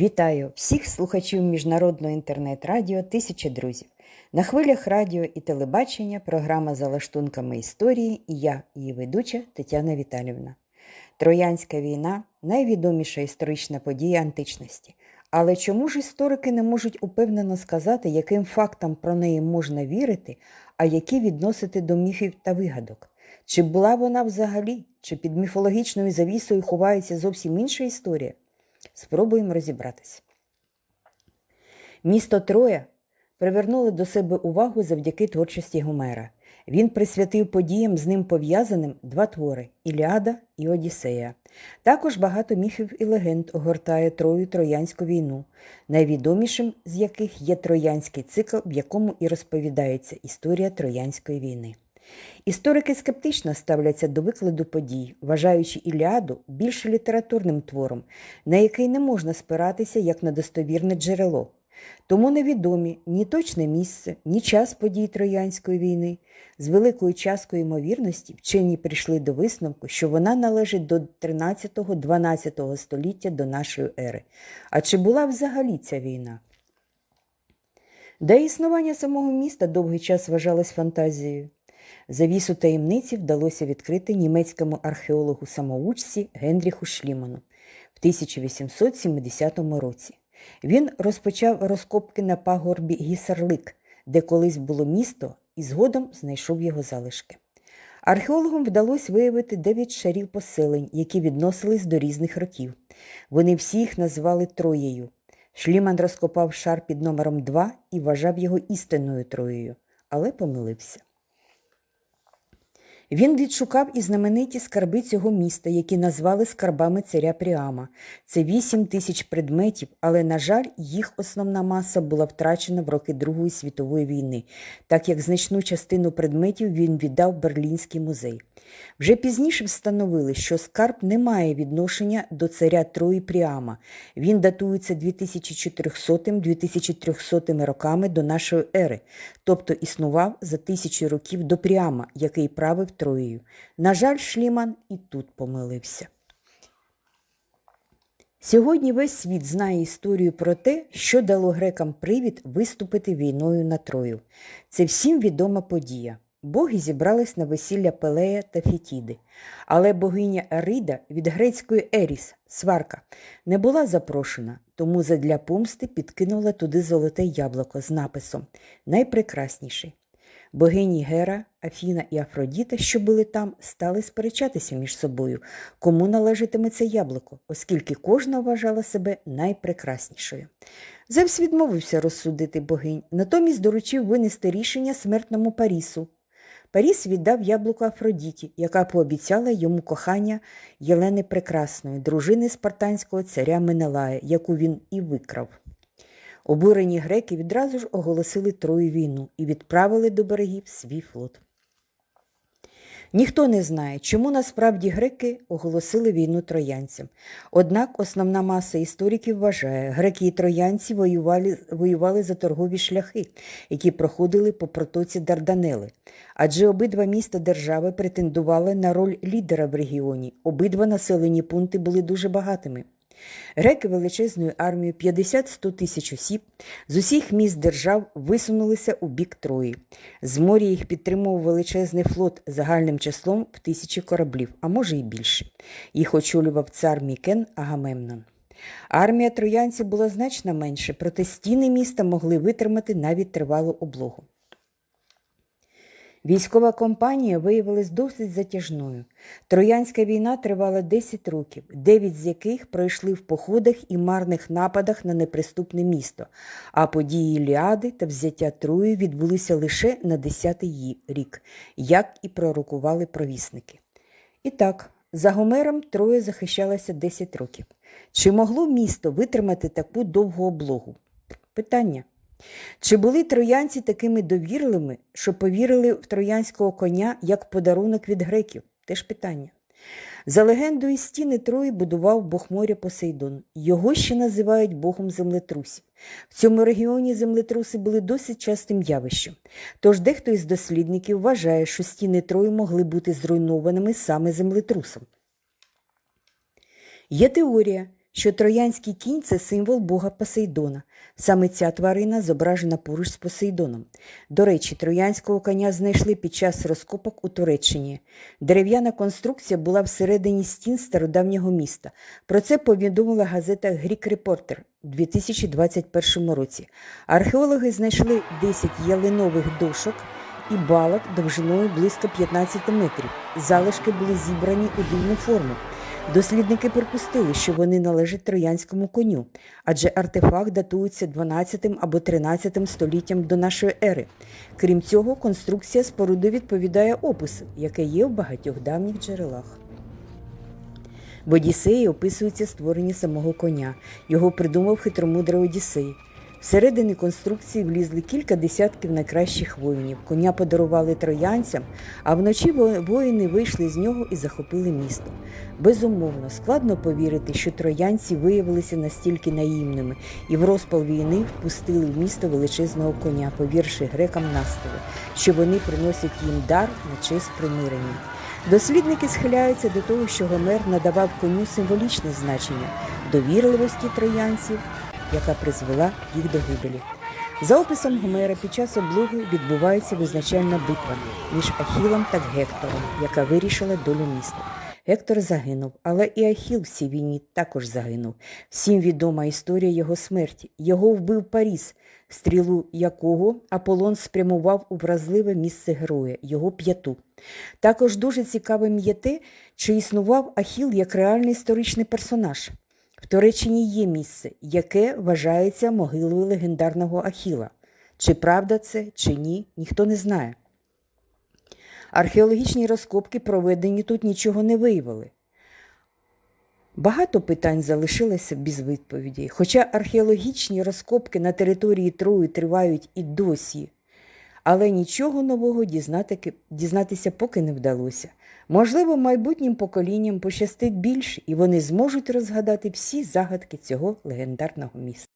Вітаю всіх слухачів міжнародного інтернет-радіо Тисяча друзів. На хвилях радіо і телебачення програма за лаштунками історії і я, її ведуча Тетяна Віталівна. Троянська війна найвідоміша історична подія античності. Але чому ж історики не можуть упевнено сказати, яким фактам про неї можна вірити, а які відносити до міфів та вигадок? Чи була вона взагалі, чи під міфологічною завісою ховається зовсім інша історія? Спробуємо розібратися. Місто Троя привернуло до себе увагу завдяки творчості Гомера. Він присвятив подіям з ним пов'язаним два твори Іліада і Одіссея. Також багато міфів і легенд огортає Трою Троянську війну, найвідомішим з яких є Троянський цикл, в якому і розповідається історія Троянської війни. Історики скептично ставляться до викладу подій, вважаючи Іліаду більш літературним твором, на який не можна спиратися як на достовірне джерело. Тому невідомі ні точне місце, ні час подій Троянської війни. З великою часткою ймовірності вчені прийшли до висновку, що вона належить до 13-12 століття до нашої ери. А чи була взагалі ця війна? Де існування самого міста довгий час вважалось фантазією. Завісу таємниці вдалося відкрити німецькому археологу-самоучці Генріху Шліману в 1870 році. Він розпочав розкопки на пагорбі Гісарлик, де колись було місто, і згодом знайшов його залишки. Археологам вдалося виявити дев'ять шарів поселень, які відносились до різних років. Вони всі їх назвали Троєю. Шліман розкопав шар під номером 2 і вважав його істинною Троєю, але помилився. Він відшукав і знамениті скарби цього міста, які назвали скарбами царя Пріама. Це вісім тисяч предметів, але, на жаль, їх основна маса була втрачена в роки Другої світової війни, так як значну частину предметів він віддав Берлінський музей. Вже пізніше встановили, що скарб не має відношення до царя Трої Пріама. Він датується 2400-2300 роками до нашої ери, тобто існував за тисячу років до Пріама, який правив Троєю. На жаль, Шліман і тут помилився. Сьогодні весь світ знає історію про те, що дало грекам привід виступити війною на Трою. Це всім відома подія. Боги зібрались на весілля Пелея та Фітіди, але богиня Ерида від грецької Еріс, сварка, не була запрошена, тому задля помсти підкинула туди золоте яблуко з написом Найпрекрасніший. Богині Гера, Афіна і Афродіта, що були там, стали сперечатися між собою, кому належатиме це яблуко, оскільки кожна вважала себе найпрекраснішою. Зевс відмовився розсудити богинь, натомість доручив винести рішення смертному Парісу. Паріс віддав яблуко Афродіті, яка пообіцяла йому кохання Єлени Прекрасної, дружини спартанського царя Менелая, яку він і викрав. Обурені греки відразу ж оголосили Трою війну і відправили до берегів свій флот. Ніхто не знає, чому насправді греки оголосили війну троянцям. Однак основна маса істориків вважає, греки і троянці воювали, воювали за торгові шляхи, які проходили по протоці Дарданели. Адже обидва міста держави претендували на роль лідера в регіоні, обидва населені пункти були дуже багатими. Греки величезною армією 50-100 тисяч осіб з усіх міст держав висунулися у бік Трої. З моря їх підтримував величезний флот загальним числом в тисячі кораблів, а може й більше. Їх очолював цар Мікен Агамемнон. Армія троянців була значно менше, проте стіни міста могли витримати навіть тривалу облогу. Військова кампанія виявилась досить затяжною. Троянська війна тривала 10 років, 9 з яких пройшли в походах і марних нападах на неприступне місто, а події Іліади та взяття Трої відбулися лише на 10-й рік, як і пророкували провісники. І так, за Гомером Троя захищалася 10 років. Чи могло місто витримати таку довгу облогу? Питання. Чи були троянці такими довірливими, що повірили в троянського коня як подарунок від греків? Теж питання. За легендою, стіни Трої будував бог моря Посейдон. Його ще називають богом землетрусів. В цьому регіоні землетруси були досить частим явищем. Тож дехто із дослідників вважає, що стіни Трої могли бути зруйнованими саме землетрусом. Є теорія, що троянський кінь це символ бога Посейдона. Саме ця тварина зображена поруч з Посейдоном. До речі, троянського коня знайшли під час розкопок у Туреччині. Дерев'яна конструкція була всередині стін стародавнього міста. Про це повідомила газета Greek Reporter у 2021 році. Археологи знайшли 10 ялинових дошок і балок довжиною близько 15 метрів. Залишки були зібрані у дивну форму. Дослідники припустили, що вони належать троянському коню, адже артефакт датується 12 або 13 століттям до нашої ери. Крім цього, конструкція споруди відповідає опису, яке є в багатьох давніх джерелах. В Одіссеї описується створення самого коня. Його придумав хитромудрий Одіссей. Всередини конструкції влізли кілька десятків найкращих воїнів. Коня подарували троянцям, а вночі воїни вийшли з нього і захопили місто. Безумовно, складно повірити, що троянці виявилися настільки наївними і в розпал війни впустили в місто величезного коня, повірши грекам настави, що вони приносять їм дар на честь примирення. Дослідники схиляються до того, що Гомер надавав коню символічне значення довірливості троянців, яка призвела їх до гибелі. За описом Гомера, під час облоги відбувається визначальна битва між Ахілом та Гектором, яка вирішила долю міста. Гектор загинув, але і Ахіл в цій війні також загинув. Всім відома історія його смерті. Його вбив Паріс, стрілу якого Аполлон спрямував у вразливе місце героя, його п'яту. Також дуже цікавим є те, чи існував Ахіл як реальний історичний персонаж. В Туреччині є місце, яке вважається могилою легендарного Ахіла. Чи правда це, чи ні, ніхто не знає. Археологічні розкопки, проведені тут, нічого не виявили. Багато питань залишилося без відповідей, хоча археологічні розкопки на території Трої тривають і досі. Але нічого нового дізнати, дізнатися поки не вдалося. Можливо, майбутнім поколінням пощастить більше, і вони зможуть розгадати всі загадки цього легендарного міста.